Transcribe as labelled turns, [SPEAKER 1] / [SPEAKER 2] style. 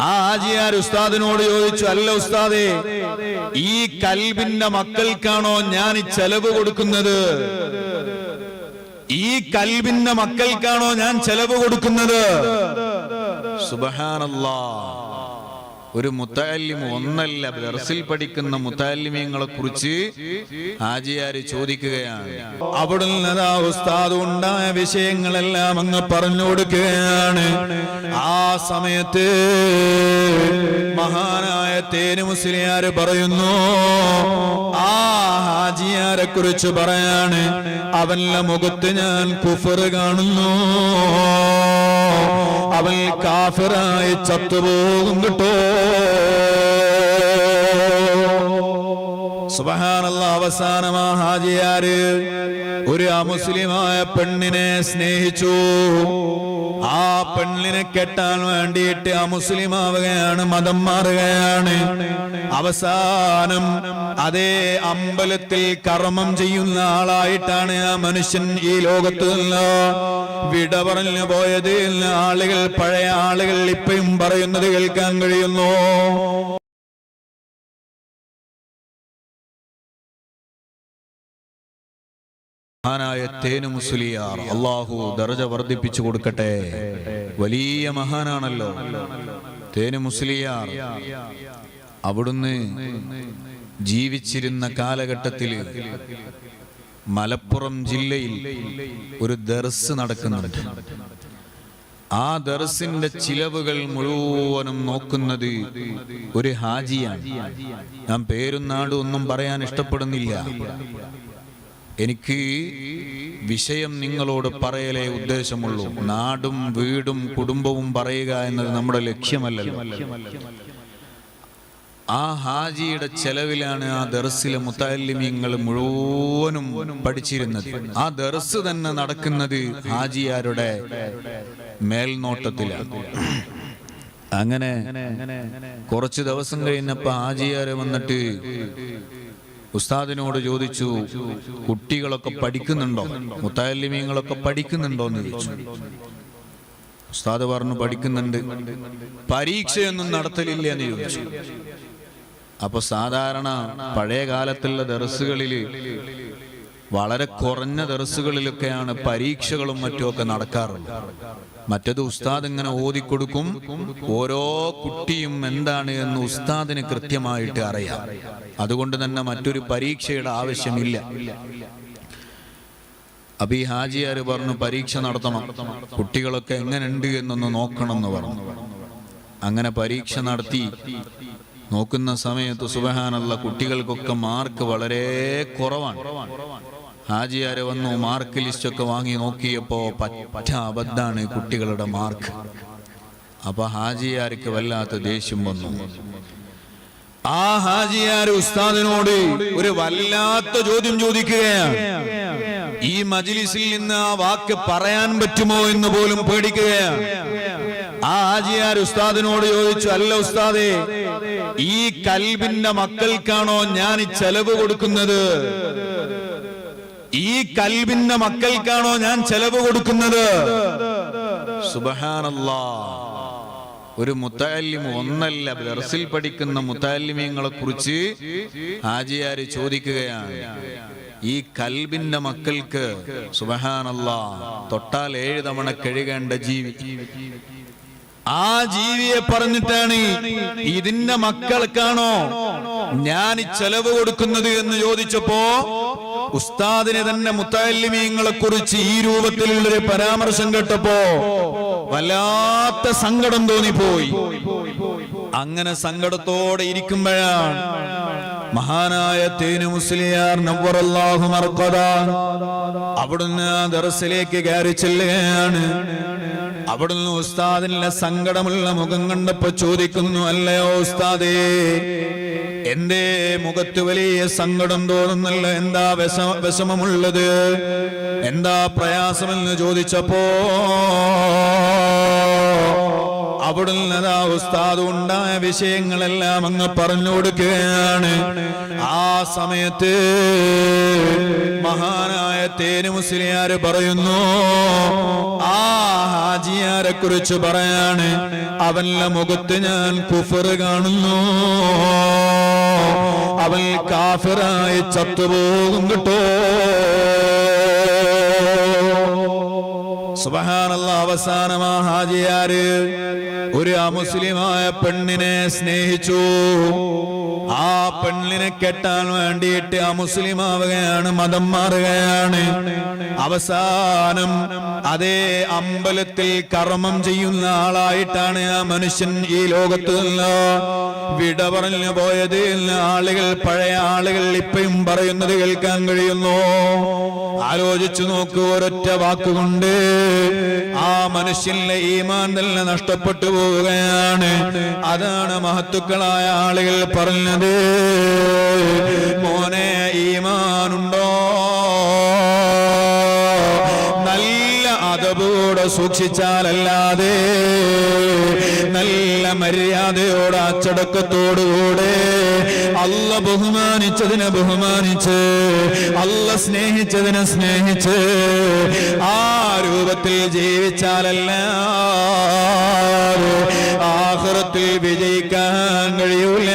[SPEAKER 1] ആ ആജിയാർ ഉസ്താദിനോട് ചോദിച്ചു അല്ല ഉസ്താദേ ഈ കൽബിന്റെ മക്കൾക്കാണോ ഞാൻ ചെലവ് കൊടുക്കുന്നത്? ഈ കൽബിന്റെ മക്കൾക്കാണോ ഞാൻ ചെലവ് കൊടുക്കുന്നത്? സുബഹാനല്ലാ. ഒരു മുത്താലിം ഒന്നല്ല ദർസിൽ പഠിക്കുന്ന മുത്താലിമ്യങ്ങളെ കുറിച്ച് ഹാജിയാര് ചോദിക്കുകയാണ്. അവിടുന്ന് ഉണ്ടായ വിഷയങ്ങളെല്ലാം അങ്ങ് പറഞ്ഞു കൊടുക്കുകയാണ്. ആ സമയത്ത് മഹാനായ തേന് മുസ്ലിയാര് പറയുന്നു ആ ഹാജിയാരെ കുറിച്ച് പറയാണ്. അവന്റെ മുഖത്ത് ഞാൻ കുഫർ കാണുന്നു. അവൻ കാഫിറായി ചത്തുപോകും കിട്ടോ. അവസാനമാ ഹാജിയാര്. ഒരു അമുസ്ലിമായ പെണ്ണിനെ സ്നേഹിച്ചു. ആ പെണ്ണിനെ കെട്ടാൻ വേണ്ടിയിട്ട് അമുസ്ലിമാവുകയാണ് മതം മാറുകയാണ് അവസാനം അതേ അമ്പലത്തിൽ കർമ്മം ചെയ്യുന്ന ആളായിട്ടാണ് ആ മനുഷ്യൻ ഈ ലോകത്ത് നിന്ന് വിട പറഞ്ഞു പോയത് ആളുകൾ പഴയ ആളുകൾ ഇപ്പയും പറയുന്നത് കേൾക്കാൻ കഴിയുന്നു. മഹാനായ തേനു മുസ്ലിയാർ അള്ളാഹു ദർജ വർദ്ധിപ്പിച്ചു കൊടുക്കട്ടെ. വലിയ മഹാനാണല്ലോ. തേനു മുസ്ലിയാർ അവിടുന്ന് ജീവിച്ചിരുന്ന കാലഘട്ടത്തിൽ മലപ്പുറം ജില്ലയിൽ ഒരു ദർസ് നടക്കുന്നുണ്ട്. ആ ദർസിന്റെ ചിലവുകൾ മുഴുവനും നോക്കുന്നത് ഒരു ഹാജിയാണ്. ഞാൻ പേരും നാടും ഒന്നും പറയാൻ ഇഷ്ടപ്പെടുന്നില്ല. എനിക്ക് വിഷയം നിങ്ങളോട് പറയലേ ഉദ്ദേശമുള്ളൂ. നാടും വീടും കുടുംബവും പറയുക എന്നത് നമ്മുടെ ലക്ഷ്യമല്ലല്ലോ. ആ ഹാജിയുടെ ചെലവിലാണ് ആ ദർസിലെ മുത്താലിമ്യങ്ങൾ മുഴുവനും പഠിച്ചിരുന്നത്. ആ ദർസ് തന്നെ നടക്കുന്നത് ഹാജിയാരുടെ മേൽനോട്ടത്തിലാണ്. അങ്ങനെ കുറച്ച് ദിവസം കഴിഞ്ഞപ്പോ ഹാജിയാരെ വന്നിട്ട് ഉസ്താദിനോട് ചോദിച്ചു കുട്ടികളൊക്കെ പഠിക്കുന്നുണ്ടോ? മുത്താലിമ്യങ്ങളൊക്കെ പഠിക്കുന്നുണ്ടോ? എന്ന് ചോദിച്ചു. ഉസ്താദ് പറഞ്ഞു പഠിക്കുന്നുണ്ട്. പരീക്ഷയൊന്നും നടത്തലില്ല എന്ന് ചോദിച്ചു. അപ്പൊ സാധാരണ പഴയ കാലത്തുള്ള ദർസുകളിൽ വളരെ കുറഞ്ഞ ദർസുകളിലൊക്കെയാണ് പരീക്ഷകളും മറ്റുമൊക്കെ നടക്കാറുള്ളത്. മറ്റത് ഉസ്താദ് ഇങ്ങനെ ഓതിക്കൊടുക്കും ഓരോ കുട്ടിയും എന്താണ് എന്ന് ഉസ്താദിന് കൃത്യമായിട്ട് അറിയാം. അതുകൊണ്ട് തന്നെ മറ്റൊരു പരീക്ഷയുടെ ആവശ്യമില്ല. അപ്പൊ ഈ ഹാജിയാര് പറഞ്ഞു പരീക്ഷ നടത്തണം. കുട്ടികളൊക്കെ എങ്ങനെയുണ്ട് എന്നൊന്ന് നോക്കണം എന്ന് പറഞ്ഞു. അങ്ങനെ പരീക്ഷ നടത്തി. നോക്കുന്ന സമയത്ത് സുബഹാനുള്ള കുട്ടികൾക്കൊക്കെ മാർക്ക് വളരെ കുറവാണ്. ഹാജിയാരെ വന്നു മാർക്ക് ലിസ്റ്റ് ഒക്കെ വാങ്ങി നോക്കിയപ്പോ പറ്റ അബദ്ധാണ് കുട്ടികളുടെ മാർക്ക് അപ്പൊ ഹാജിയാർക്ക് വല്ലാത്ത ദേഷ്യം വന്നു. ആ ഹാജിയാർ ഉസ്താദിനോട് ഒരു വല്ലാത്ത ചോദ്യം ചോദിക്കുകയാണ്. ഈ മജിലിസിൽ നിന്ന് ആ വാക്ക് പറയാൻ പറ്റുമോ എന്ന് പോലും പേടിക്കുകയാണ്. ആ ഹാജിയാർ ഉസ്താദിനോട് ചോദിച്ചു അല്ല ഉസ്താദേ ഈ കൽബിന്റെ മക്കൾക്കാണോ ഞാൻ ചെലവ് കൊടുക്കുന്നത്? ഈ കൽബിന്റെ മക്കൾക്കാണോ ഞാൻ ചെലവ് കൊടുക്കുന്നത്? ഒരു മുത്താലിം ഒന്നല്ല ദർസിൽ പഠിക്കുന്ന മുത്താലിമ്യങ്ങളെ കുറിച്ച് ഹാജിയാര് ചോദിക്കുകയാണ്. ഈ കൽബിന്റെ മക്കൾക്ക് സുബഹാനല്ല തൊട്ടാൽ ഏഴ് തവണ കഴുകേണ്ട ജീവി. ആ ജീവിയെ പറഞ്ഞിട്ടാണ് ഇതിന്റെ മക്കൾക്കാണോ ഞാൻ ചെലവ് കൊടുക്കുന്നത് എന്ന് ചോദിച്ചപ്പോ ഉസ്താദിനെ തന്നെ മുത്താലിമീങ്ങളെ കുറിച്ച് ഈ രൂപത്തിലുള്ളൊരു പരാമർശം കേട്ടപ്പോ വല്ലാത്ത സങ്കടം തോന്നിപ്പോയി. അങ്ങനെ സങ്കടത്തോടെ ഇരിക്കുമ്പോഴാണ് മഹാനായ തേനു മുസ്ലിയാർ നവറല്ലാഹു മർക്കദ അവിടുന്ന് ആ ദറസിലേക്ക് കയറി ചെല്ലുകയാണ്. അവിടുന്ന് ഉസ്താദിന്റെ സങ്കടമുള്ള മുഖം കണ്ടപ്പോ ചോദിക്കുന്നു അല്ലയോ ഉസ്താദേ എന്റെ മുഖത്ത് വലിയ സങ്കടം തോന്നുന്നില്ല. എന്താ വിഷ വിഷമമുള്ളത്? എന്താ പ്രയാസമെന്ന് ചോദിച്ചപ്പോ അവിടുന്ന് അതാ ഉസ്താദ് ഉണ്ടായ വിഷയങ്ങളെല്ലാം അങ്ങ് പറഞ്ഞു കൊടുക്കുകയാണ്. ആ സമയത്ത് മഹാനായ തേനു മുസ്ലിയാര് പറയുന്നു ആ ഹാജിയാരെ കുറിച്ച് പറയാണ്. അവന്റെ മുഖത്ത് ഞാൻ കുഫർ കാണുന്നു. അവൻ കാഫിറായി ചത്തുപോകും കിട്ടോ. സുബഹാനല്ല അവസാനമാ ഹാജിയാര്. ഒരു അമുസ്ലിമായ പെണ്ണിനെ സ്നേഹിച്ചു. ആ പെണ്ണിനെ കെട്ടാൻ വേണ്ടിയിട്ട് അമുസ്ലിമാവുകയാണ് മതം മാറുകയാണ്. അവസാനം അതേ അമ്പലത്തിൽ കർമ്മം ചെയ്യുന്ന ആളായിട്ടാണ് ആ മനുഷ്യൻ ഈ ലോകത്ത് നിന്ന് വിട പറഞ്ഞു പോയത്. ആളുകൾ പഴയ ആളുകൾ ഇപ്പയും പറയുന്നത് കേൾക്കാൻ കഴിയുന്നു. ആലോചിച്ചു നോക്കൂ ഒരൊറ്റ വാക്കുകൊണ്ട് ആ മനുഷ്യന്റെ ഈമാൻ തന്നെ നഷ്ടപ്പെട്ടു പോവുകയാണ്. അതാണ് മഹത്തുക്കളായ ആളുകൾ പറഞ്ഞത്. മോനെ ഈമാനുണ്ടോ? നല്ല അതപോടെ സൂക്ഷിച്ചാലല്ലാതെ നല്ല മര്യാദയോട് അച്ചടക്കത്തോടുകൂടെ അല്ല ബഹുമാനിച്ചതിനെ ബഹുമാനിച്ച് അല്ല സ്നേഹിച്ചതിനെ സ്നേഹിച്ച് ആ രൂപത്തിൽ ജീവിച്ചാലല്ല ആഹ്റത്തിൽ വിജയിക്കാൻ കഴിയൂല.